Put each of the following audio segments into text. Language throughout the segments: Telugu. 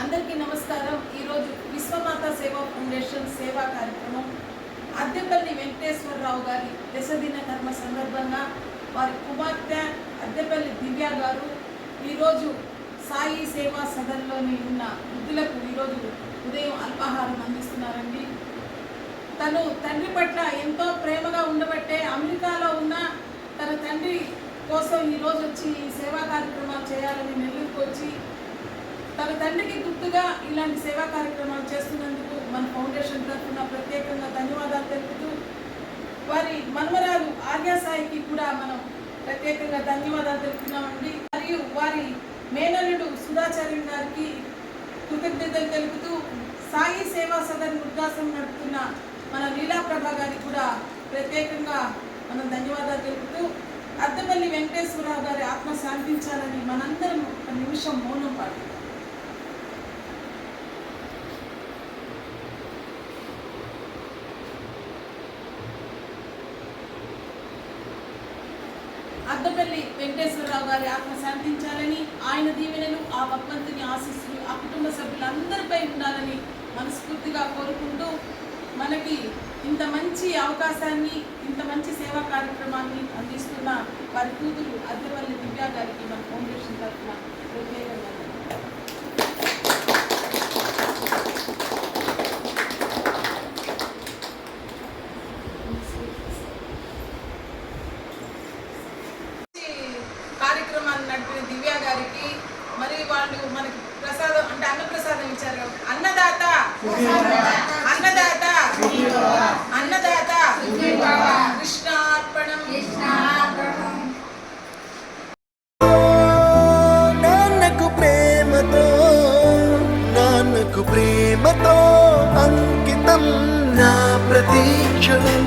అందరికీ నమస్కారం. ఈరోజు విశ్వమాత సేవా ఫౌండేషన్ సేవా కార్యక్రమం. అద్దెపల్లి వెంకటేశ్వరరావు గారి దశదిన కర్మ సందర్భంగా వారి కుమార్తె అద్దెపల్లి దివ్య గారు ఈరోజు సాయి సేవా సదన్లోని ఉన్న వృద్ధులకు ఈరోజు ఉదయం అల్పాహారం అందిస్తున్నారండి. తను తండ్రి పట్ల ఎంతో ప్రేమగా ఉండబట్టే అమెరికాలో ఉన్న తన తండ్రి కోసం ఈరోజు వచ్చి ఈ సేవా కార్యక్రమాలు చేయాలని నెల్లూరుకు వచ్చి తన తండ్రికి గుర్తుగా ఇలాంటి సేవా కార్యక్రమాలు చేస్తున్నందుకు మన ఫౌండేషన్ తరఫున ప్రత్యేకంగా ధన్యవాదాలు తెలుపుతూ వారి మనవరాలు ఆర్యాసాయికి కూడా మనం ప్రత్యేకంగా ధన్యవాదాలు తెలుపుతున్నామండి. మరియు వారి మేనలుడు సుధాచార్య గారికి కృతజ్ఞతలు తెలుపుతూ సాయి సేవా సదన్ వృద్ధాశ్రమం నడుపుతున్న మన లీలాప్రభ గారికి కూడా ప్రత్యేకంగా మనం ధన్యవాదాలు తెలుపుతూ అద్దపల్లి వెంకటేశ్వరరావు గారి ఆత్మ శాంతించాలని మనందరం ఒక నిమిషం మౌనం పాడుతాం అద్దపల్లి వెంకటేశ్వరరావు గారి ఆత్మ శాంతించాలని ఆయన దీవెనలు ఆ భగవంతుని ఆశీస్సులు ఆ కుటుంబ సభ్యులందరిపై ఉండాలని మనస్ఫూర్తిగా కోరుకుంటూ మనకి ఇంత మంచి అవకాశాన్ని ఇంత మంచి సేవా కార్యక్రమాన్ని అందిస్తున్న వారి కూతురు అద్దెపల్లి దివ్యా గారికి మన ఫౌండేషన్ తరఫున ప్రత్యేకంగా కార్యక్రమాన్ని నడిపిన దివ్య గారికి మరి వాళ్ళు మనకి ప్రసాదం అంటే అన్న ప్రసాదం ఇచ్చారు అన్నదాత! అన్నదాత! అన్నదాత! కృష్ణార్పణం. నాన్నకు ప్రేమతో నాన్నకు ప్రేమతో అంకితం నా ప్రతీక్షణం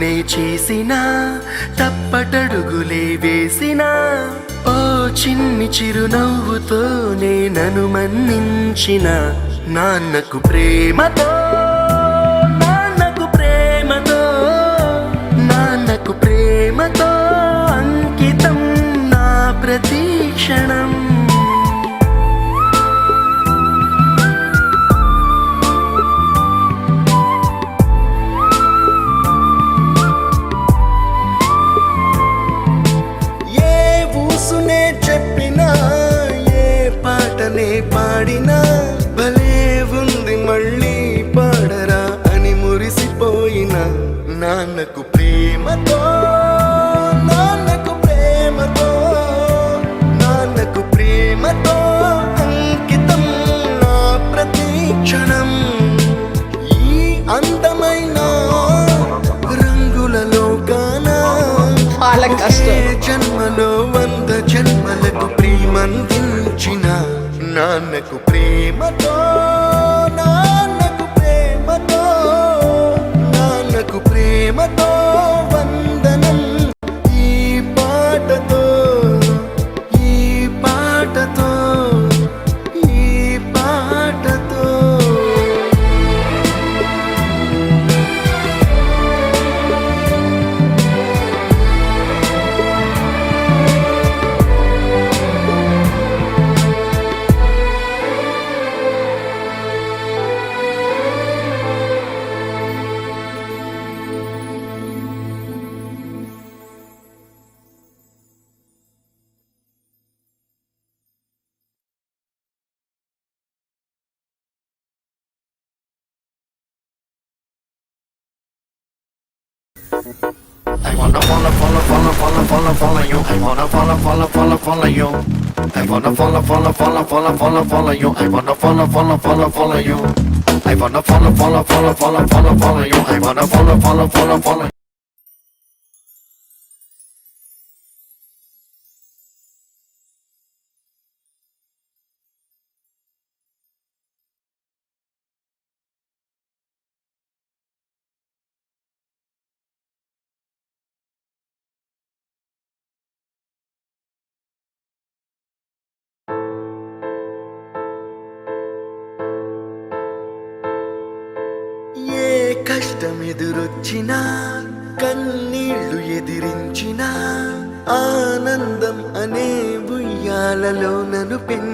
తప్పునే చేసినా తప్పటడుగులే వేసినా ఓ చిన్ని చిరునవ్వుతోనే నేనను మన్నించిన నాన్నకు ప్రేమతో నాన్నకు ప్రేమతో నాన్నకు ప్రేమతో అంకితం నా ప్రతీక్షణం నాన్నకు ప్రేమతో నాన్నకు ప్రేమతో నాన్నకు ప్రేమతో అంకితం నా ప్రతీక్షణం ఈ అందమైన రంగులలో కానా వాళ్ళ కష్టం. ఒకే జన్మలో వంద జన్మలకు ప్రేమందించిన నాన్నకు ప్రేమతో ప్రేమతో I wanna follow, follow, follow, follow, follow, follow you. I wanna follow, follow, follow, follow you. I wanna follow, follow, follow, follow, follow, follow you. I wanna follow, follow, follow, follow you. I wanna follow, follow, follow, follow, follow, follow you. I wanna follow, follow, follow, follow. కష్టం ఎదురొచ్చినా కన్నీళ్ళు ఎదిరించినా ఆనందం అనే ఉయ్యాలలో నను పెన్